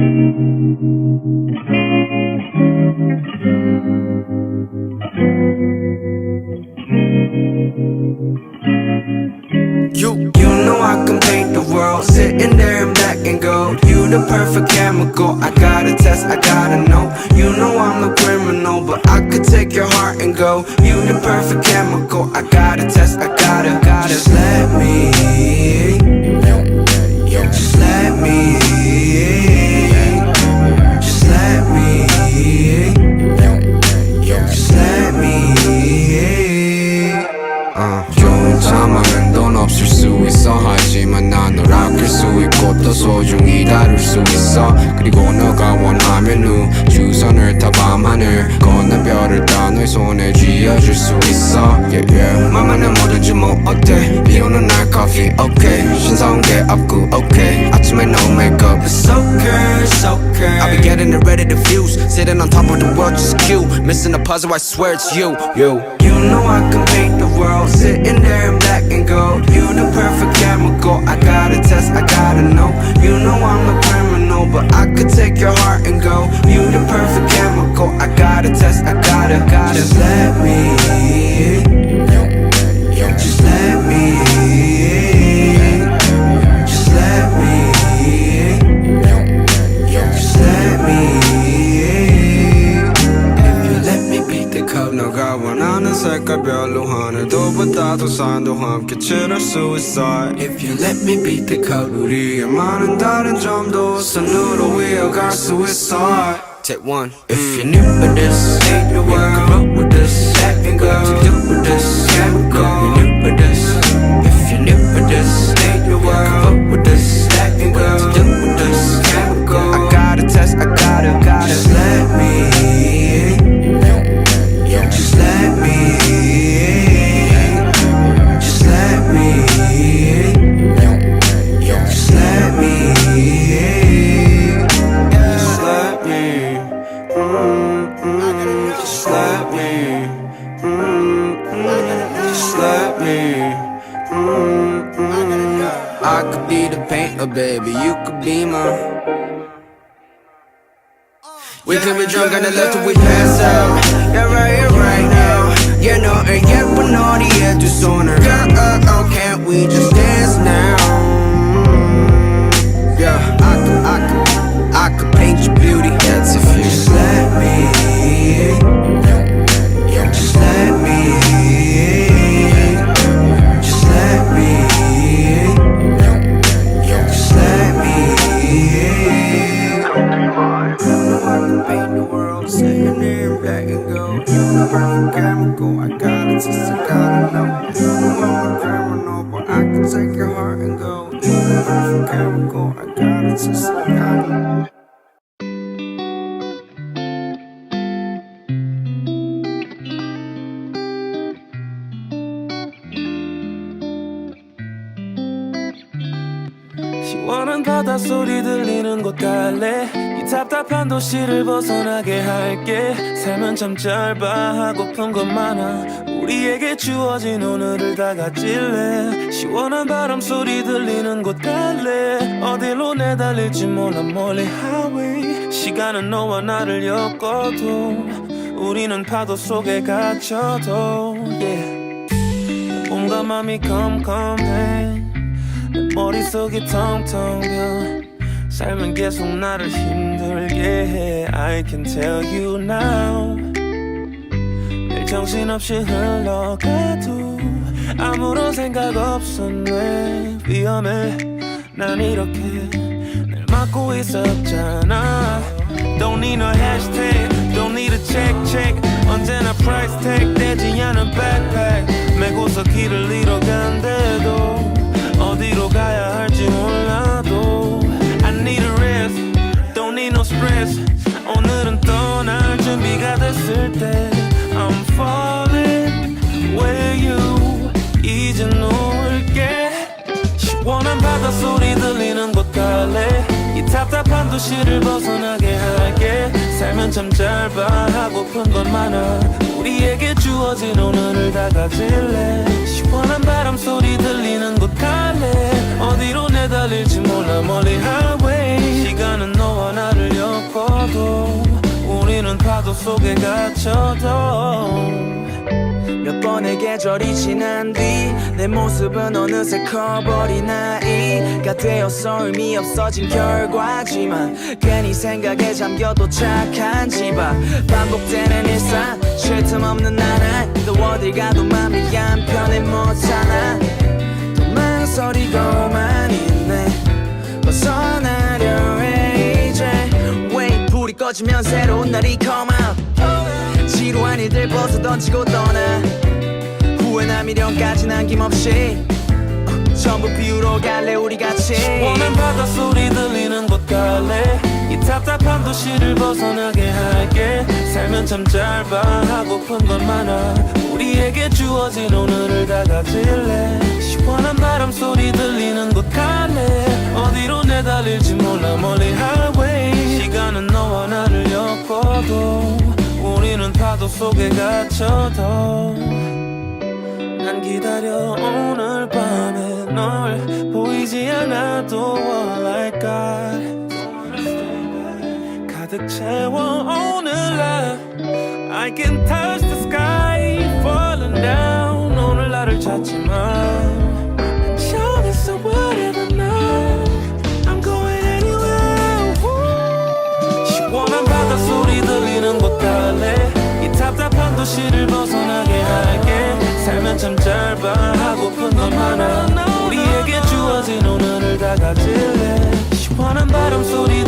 You, you know I can paint the world. Sitting there in black and gold. You the perfect chemical. I gotta test, I gotta know. You know I'm a criminal But I could take your heart and go. You the perfect chemical. I gotta test, I gotta, gotta. Just let me Just let me 수 있고 또 소중히 다룰 수 있어 그리고 너가 원하면 우주선을 타 밤하늘 건너 별을 따 너의 손에 쥐어줄 수 있어 yeah, yeah. 맘에는 뭐든지 뭐 어때 비 오는 날 커피 okay 신사온 게 없고 okay 아침에 no makeup It's okay, it's okay. I be getting it ready to fuse Sitting on top of the world just cute Missing the puzzle I swear it's you You You know I can paint the world. Sitting there in black and gold. You the perfect chemical. I gotta test, I gotta know. You know I'm a criminal But I could take your heart and go. You the perfect 바다도 산도 함께 칠할 수 있어 If you let me beat the code 우리의 많은 다른 점도 선으로 이어갈 수 있어 Take one If you're new with this, ain't the world Come up with this, acting girl To do with this, chemical You're new with this If you're new with this, ain't the world Come up with this, coming drunk on the left till we pass out. Yeah, right, you're right now. Yeah, know, and yet we're. 원한 바닷소리 들리는 곳 갈래? 이 답답한 도시를 벗어나게 할게. 삶은 참 짧아 하고픈 것 많아. 우리에게 주어진 오늘을 다 가질래? 시원한 바람 소리 들리는 곳 갈래? 어디로 내달릴지 몰라 멀리 하웨이 시간은 너와 나를 엮어도 우리는 파도 속에 갇혀도 yeah. 몸과 맘이 컴컴해. 내 머릿속이 텅텅 비어 삶은 계속 나를 힘들게 해. I can tell you now. 늘 정신없이 흘러가도 아무런 생각 없었네 위험해. 난 이렇게 늘 막고 있었잖아. Don't need no hashtag. Don't need a check check. 언제나 price tag. 떼지 않은 backpack. 메고서 길을 잃어간대도 어디로 가야 할지 몰라도 I need a rest. Don't need no stress. 오늘은 떠날 준비가 됐을 때 I'm falling. Where you? 이제 놓을게. 시원한 바닷소리 들리는 곳 갈래? 이 답답한 도시를 벗어나게 할게 삶은 참 짧아 하고픈 것 많아 우리에게 주어진 오늘을 다 가질래. 시원한 바람 소리 들리는 곳 갈래. 어디로 내달릴지 몰라 멀리 하웨이 시간은 너와 나를 엮어도 우리는 파도 속에 갇혀도 몇 번의 계절이 지난 뒤 내 모습은 어느새 커버린 아이가 되었어 의미 없어진 결과지만 괜히 생각에 잠겨 도 착한 집앞 반복되는 일상 쉴 틈 없는 나날 또 어딜 가도 맘이 한 편에 못하나 또 망설이고만 있네 벗어나려 해 이제. 왜 불이 꺼지면 새로운 날이 out 지루한 일들 벗어 던지고 떠나. 후회나 미련까지 남김없이 어, 전부 비우러 갈래 우리 같이. 원한 바다 소리 들리는 곳 갈래? 이 답답한 도시를 벗어나게 할게. 살면 참 짧아 하고픈 건 많아. 우리에게 주어진 오늘을 다 가질래? 시원한 바람 소리 들리는 곳 갈래 속에 갇혀도 난 기다려 오늘 밤에 널 보이지 않아도 all I got 가득 채워 오늘날 I can touch the sky falling down. 오늘 나를 찾지만 도시를 벗어나게 할게. 살면 참 짧아. 하고픈 건 많아. 우리에게 주어진 오늘을 다 가질래. 시원한 바람 소리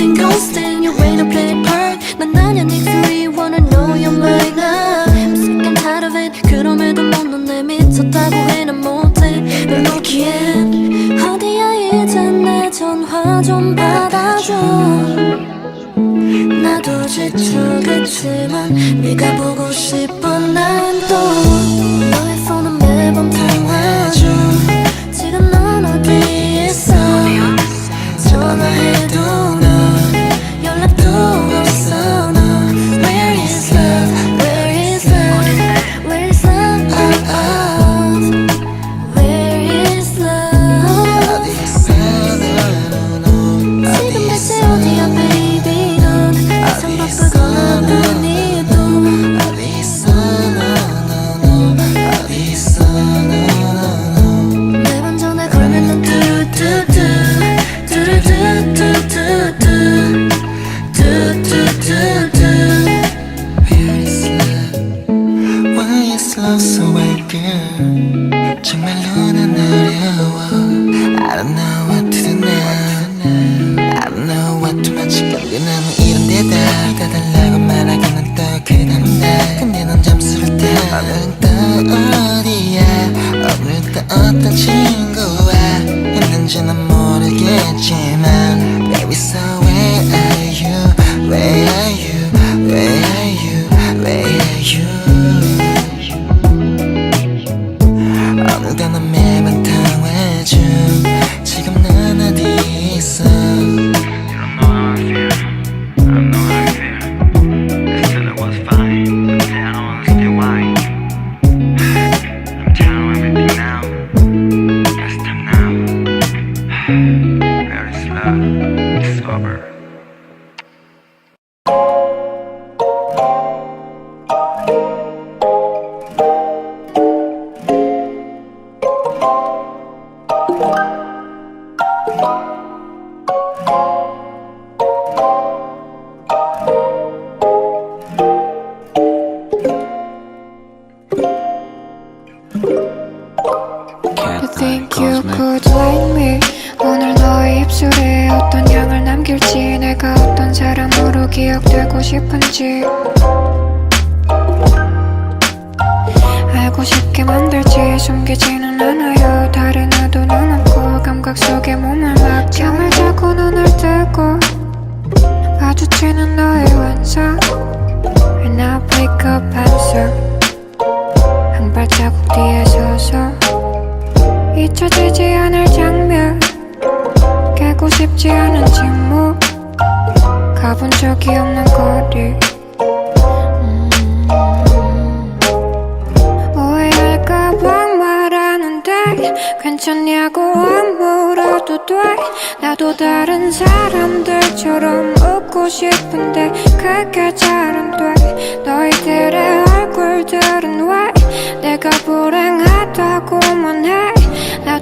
ghosting ghosting you ain't a play 오늘따 어디에? 오늘따 어떤 친구와 있는지는 모르겠지만 summer. 않아요. 다른 나도는 없고 감각 속에 몸을 막 잠을 자고 눈을 뜨고 마주치는 너의 완성 And I wake up answer 한 발자국 뒤에 서서 잊혀지지 않을 장면. 깨고 싶지 않은 침묵. 가본 적이 없는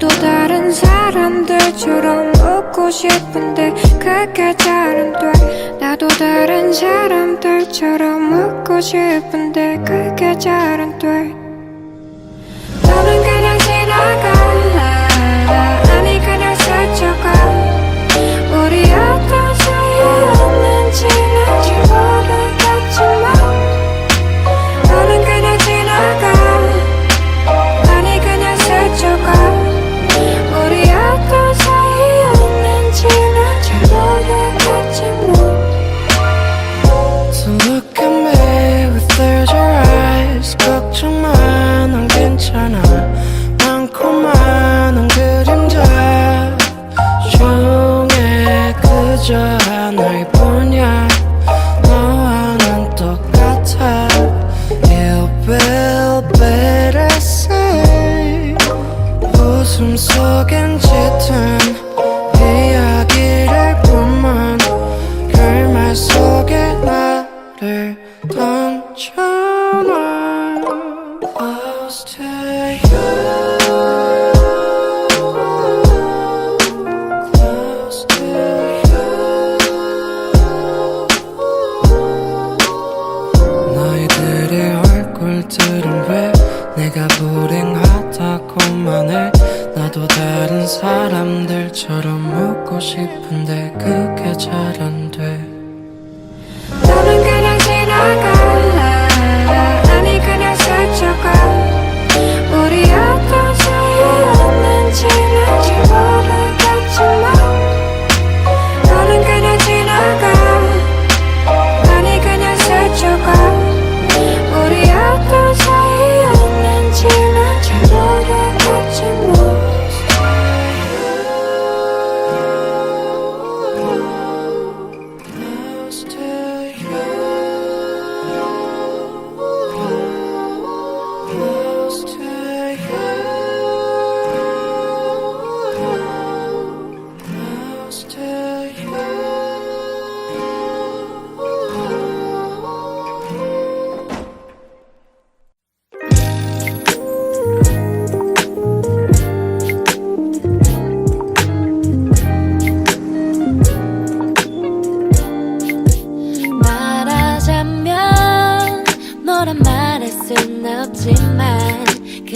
나도 다른 사람들처럼 웃고 싶은데 그게 잘 안돼. 나도 다른 사람들처럼 웃고 싶은데 그게 잘 안돼.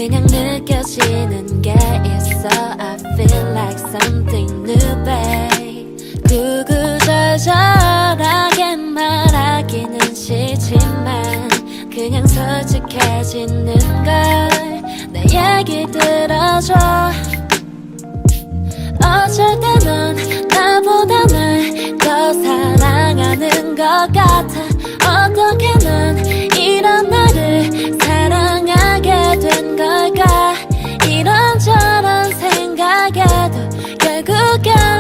그냥 느껴지는 게 있어. I feel like something new babe. 구구절절하게 말하기는 싫지만 그냥 솔직해지는 걸 내 얘기 들어줘. 어쩔 때넌 나보다 날 더 사랑하는 것 같아. 어떻게 난 good girl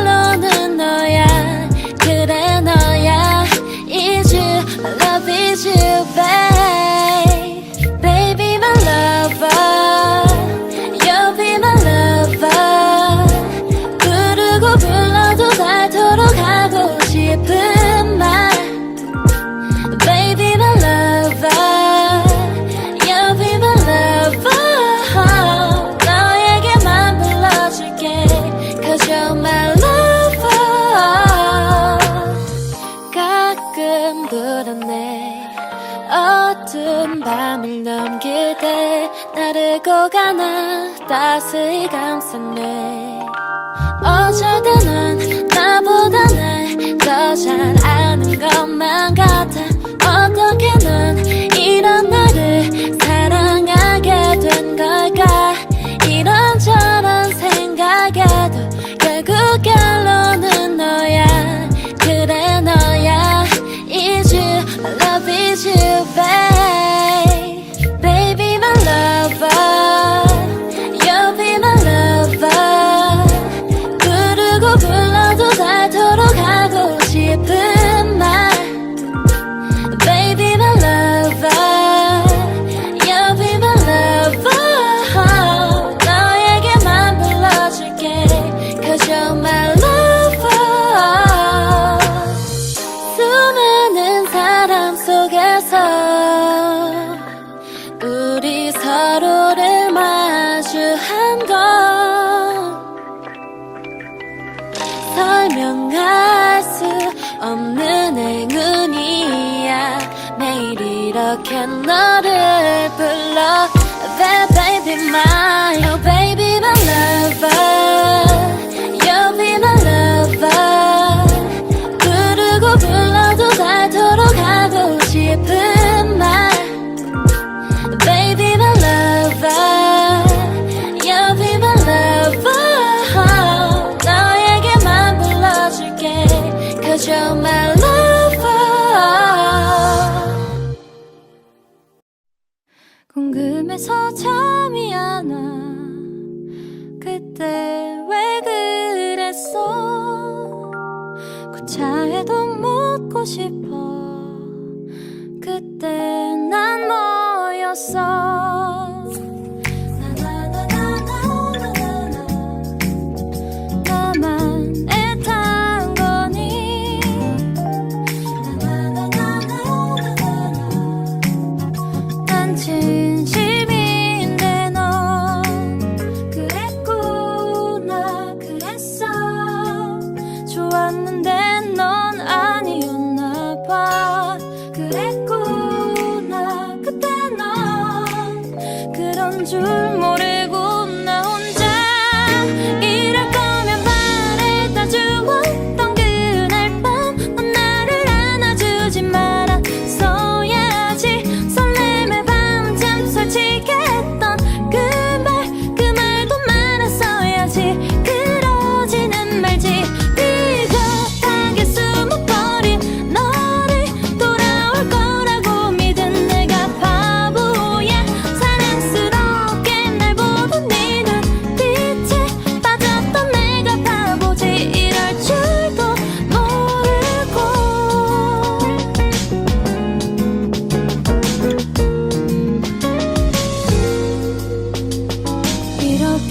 어두운 밤을 넘길 때 나를 꼭 안아 따스히 감싸네. 어쩌다 난 나보다 날더잘 아는 것만 같아. 어떻게 난 이런 나를 나를 불러 saw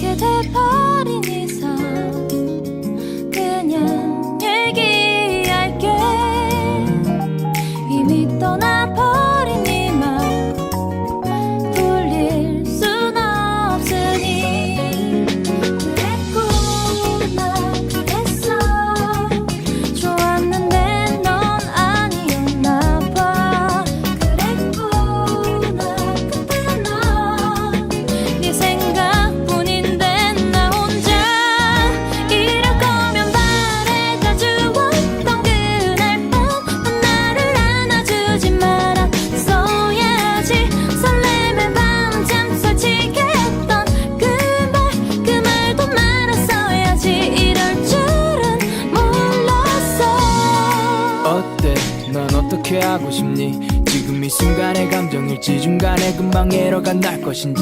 그렇게 돼버린 이상 싶니? 지금 이 순간의 감정일지 중간에 금방 잃어가 날 것인지.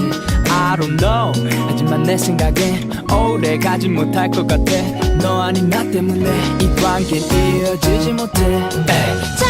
I don't know. 하지만 내 생각엔 오래 가지 못할 것 같아. 너 아닌 나 때문에 이 관계는 이어지지 못해. 에이.